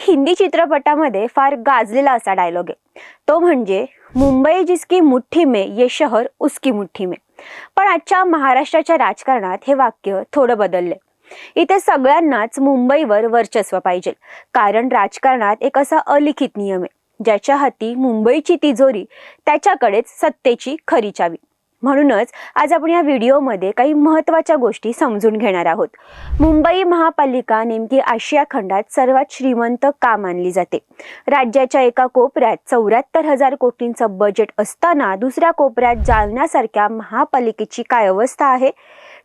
हिंदी चित्रपटामध्ये फार गाजलेला असा डायलॉग आहे. तो म्हणजे मुंबई जिसकी मुठ्ठी मे ये शहर उसकी मुठ्ठी मे. पण आजच्या महाराष्ट्राच्या राजकारणात हे वाक्य थोडं बदलले इथे सगळ्यांनाच मुंबईवर वर्चस्व पाहिजे. कारण राजकारणात एक असा अलिखित नियम आहे. ज्याच्या हाती मुंबईची तिजोरी त्याच्याकडेच सत्तेची खरी चावी. म्हणूनच आज आपण या व्हिडिओमध्ये काही महत्त्वाच्या गोष्टी समजून घेणार आहोत. मुंबई महापालिका नेमकी आशिया खंडात सर्वात श्रीमंत का मानली जाते? राज्याच्या एका कोपऱ्यात चौऱ्याहत्तर हजार कोटींचं बजेट असताना दुसऱ्या कोपऱ्यात जालन्यासारख्या महापालिकेची काय अवस्था आहे?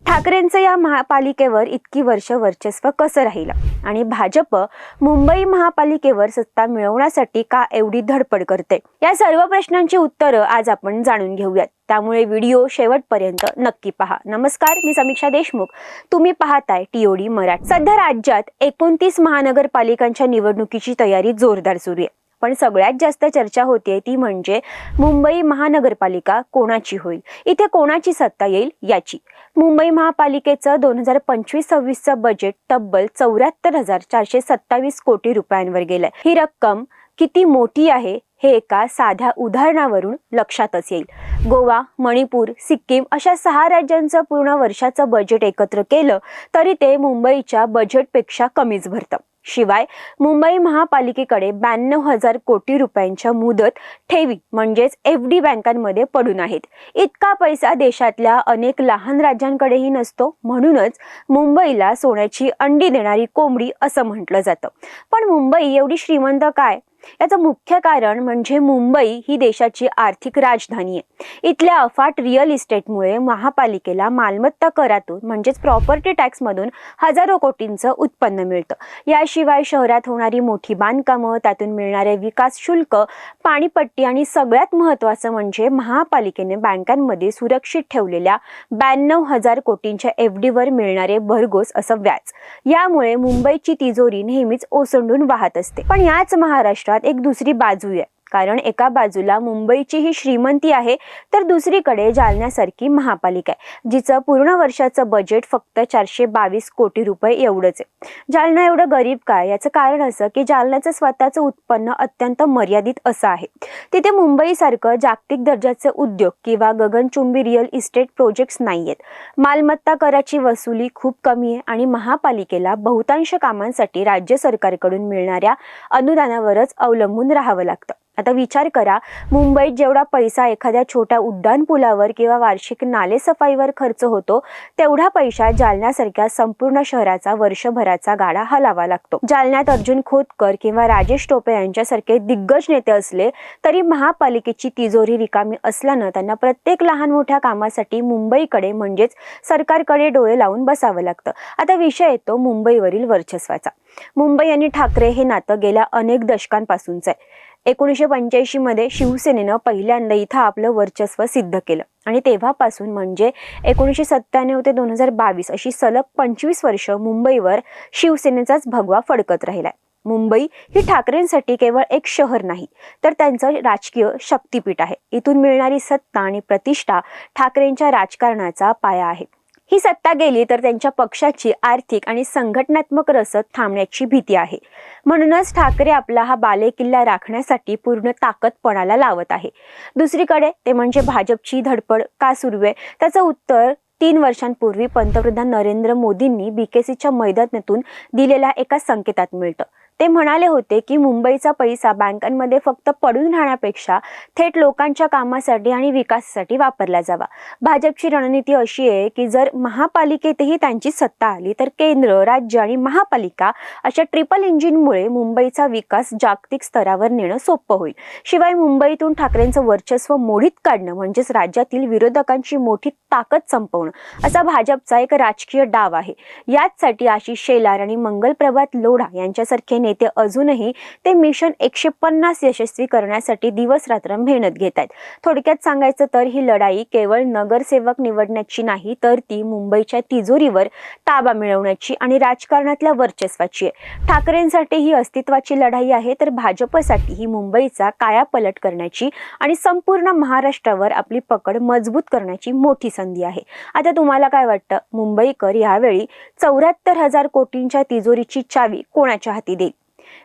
ठाकरेंचं या महापालिकेवर इतकी वर्ष वर्चस्व कसं राहिलं? आणि भाजप मुंबई महापालिकेवर सत्ता मिळवण्यासाठी का एवढी धडपड करते? या सर्व प्रश्नांची उत्तरं आज आपण जाणून घेऊयात. त्यामुळे व्हिडिओ शेवटपर्यंत नक्की पहा. नमस्कार मी समीक्षा देशमुख. तुम्ही पाहताय टीओडी मराठी. सध्या राज्यात एकोणतीस महानगरपालिकांच्या निवडणुकीची तयारी जोरदार सुरू आहे. पण सगळ्यात जास्त चर्चा होतीये ती म्हणजे मुंबई महानगरपालिका कोणाची होईल? इथे कोणाची सत्ता येईल याची. मुंबई महापालिकेचं दोन हजार पंचवीस सव्वीसचं बजेट तब्बल चौऱ्याहत्तर हजार चारशे सत्तावीस कोटी रुपयांवर गेलंय. ही रक्कम किती मोठी आहे हे एका साध्या उदाहरणावरून लक्षातच येईल गोवा मणिपूर सिक्कीम अशा सहा राज्यांचं पूर्ण वर्षाचं बजेट एकत्र केलं तरी ते मुंबईच्या बजेटपेक्षा कमीच भरतं. शिवाय मुंबई महापालिकेकडे ब्याण्णव हजार कोटी रुपयांच्या मुदत ठेवी म्हणजेच एफ डी बँकांमध्ये पडून आहेत. इतका पैसा देशातल्या अनेक लहान राज्यांकडेही नसतो म्हणूनच मुंबईला सोन्याची अंडी देणारी कोंबडी असं म्हटलं जातं. पण मुंबई एवढी श्रीमंत काय? याचं मुख्य कारण म्हणजे मुंबई ही देशाची आर्थिक राजधानी आहे. इथल्या अफाट रिअल इस्टेटमुळे महापालिकेला मालमत्ता करातून म्हणजेच प्रॉपर्टी टॅक्समधून हजारो कोटींचं उत्पन्न मिळतं. याशिवाय शहरात होणारी मोठी बांधकामं त्यातून मिळणारे विकास शुल्क पाणीपट्टी आणि सगळ्यात महत्त्वाचं म्हणजे महापालिकेने बँकांमध्ये सुरक्षित ठेवलेल्या ब्याण्णव हजार कोटींच्या एफ डीवर मिळणारे भरघोस असं व्याज. यामुळे मुंबईची तिजोरी नेहमीच ओसंडून वाहत असते. पण याच महाराष्ट्रात एक दुसरी बाजू आहे. कारण एका बाजूला मुंबईची ही श्रीमंती आहे तर दुसरीकडे जालन्यासारखी महापालिका आहे जिचं पूर्ण वर्षाचं बजेट फक्त चारशे बावीस कोटी रुपये एवढंच आहे. जालना एवढं गरीब काय? याचं कारण असं की जालन्याचं स्वतःचं उत्पन्न अत्यंत मर्यादित असं आहे. तिथे मुंबईसारखं जागतिक दर्जाचे उद्योग किंवा गगनचुंबी रिअल इस्टेट प्रोजेक्ट्स नाही आहेत मालमत्ता कराची वसुली खूप कमी आहे आणि महापालिकेला बहुतांश कामांसाठी राज्य सरकारकडून मिळणाऱ्या अनुदानावरच अवलंबून राहावं लागतं. आता विचार करा मुंबईत जेवढा पैसा एखाद्या छोट्या उड्डाणपुलावर किंवा वार्षिक नालेसफाईवर खर्च होतो तेवढा पैसा जालन्यासारख्या संपूर्ण शहराचा वर्षभराचा गाडा हलावा लागतो. जालन्यात अर्जुन खोतकर किंवा राजेश टोपे यांच्यासारखे दिग्गज नेते असले तरी महापालिकेची तिजोरी रिकामी असल्यानं त्यांना प्रत्येक लहान मोठ्या कामासाठी मुंबईकडे म्हणजेच सरकारकडे डोळे लावून बसावं लागतं. आता विषय येतो मुंबईवरील वर्चस्वाचा. मुंबई आणि ठाकरे हे नातं गेल्या अनेक दशकांपासूनच आहे. एकोणीसशे पंच्याऐंशी मध्ये शिवसेनेनं पहिल्यांदा इथं आपलं वर्चस्व सिद्ध केलं. आणि तेव्हापासून म्हणजे एकोणीसशे सत्त्याण्णव ते दोन हजार बावीस अशी सलग पंचवीस वर्ष मुंबईवर शिवसेनेचाच भगवा फडकत राहिलाय. मुंबई ही ठाकरेंसाठी केवळ एक शहर नाही तर त्यांचं राजकीय शक्तीपीठ आहे. इथून मिळणारी सत्ता आणि प्रतिष्ठा ठाकरेंच्या राजकारणाचा पाया आहे. ही सत्ता गेली तर त्यांच्या पक्षाची आर्थिक आणि संघटनात्मक रसद थांबण्याची भीती आहे. म्हणूनच ठाकरे आपला हा बालेकिल्ला राखण्यासाठी पूर्ण ताकद पणाला लावत आहे. दुसरीकडे ते म्हणजे भाजपची धडपड का सुरू आहे? त्याचं उत्तर तीन वर्षांपूर्वी पंतप्रधान नरेंद्र मोदींनी बीकेसीच्या मैदानातून दिलेल्या एका संकेतात मिळतं. ते म्हणाले होते की मुंबईचा पैसा बँकांमध्ये फक्त पडून राहण्यापेक्षा थेट लोकांच्या कामासाठी आणि विकासासाठी वापरला जावा. भाजपची रणनीती अशी आहे की जर महापालिकेतही त्यांची सत्ता आली तर केंद्र राज्य आणि महापालिका अशा ट्रिपल इंजिनमुळे मुंबईचा विकास जागतिक स्तरावर नेणं सोपं होईल. शिवाय मुंबईतून ठाकरेंचं वर्चस्व मोडीत काढणं म्हणजेच राज्यातील विरोधकांची मोठी ताकद संपवणं असा भाजपचा एक राजकीय डाव आहे. याचसाठी आशिष शेलार आणि मंगलप्रभात लोढा यांच्यासारखे नेते अजूनही ते मिशन एकशे पन्नास यशस्वी करण्यासाठी दिवस रात्र मेहनत घेत आहेत. थोडक्यात सांगायचं तर ही लढाई केवळ नगरसेवक निवडण्याची नाही तर ती मुंबईच्या तिजोरीवर ताबा मिळवण्याची आणि राजकारणातल्या वर्चस्वाची आहे. ठाकरेंसाठी ही अस्तित्वाची लढाई आहे तर भाजपसाठी ही मुंबईचा कायापलट करण्याची आणि संपूर्ण महाराष्ट्रावर आपली पकड मजबूत करण्याची मोठी संधी आहे. आता तुम्हाला काय वाटतं? मुंबईकर यावेळी चौऱ्याहत्तर हजार कोटींच्या तिजोरीची चावी कोणाच्या हाती देईल?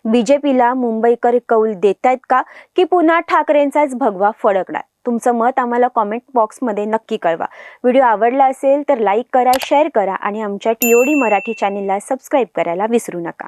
बीजेपीला मुंबईकर कौल देत आहेत का? की पुन्हा ठाकरेंचाच भगवा फडकणार? तुमचं मत आम्हाला कॉमेंट बॉक्समध्ये नक्की कळवा. व्हिडिओ आवडला असेल तर लाईक करा शेअर करा आणि आमच्या टीओडी मराठी चॅनेलला सबस्क्राईब करायला विसरू नका.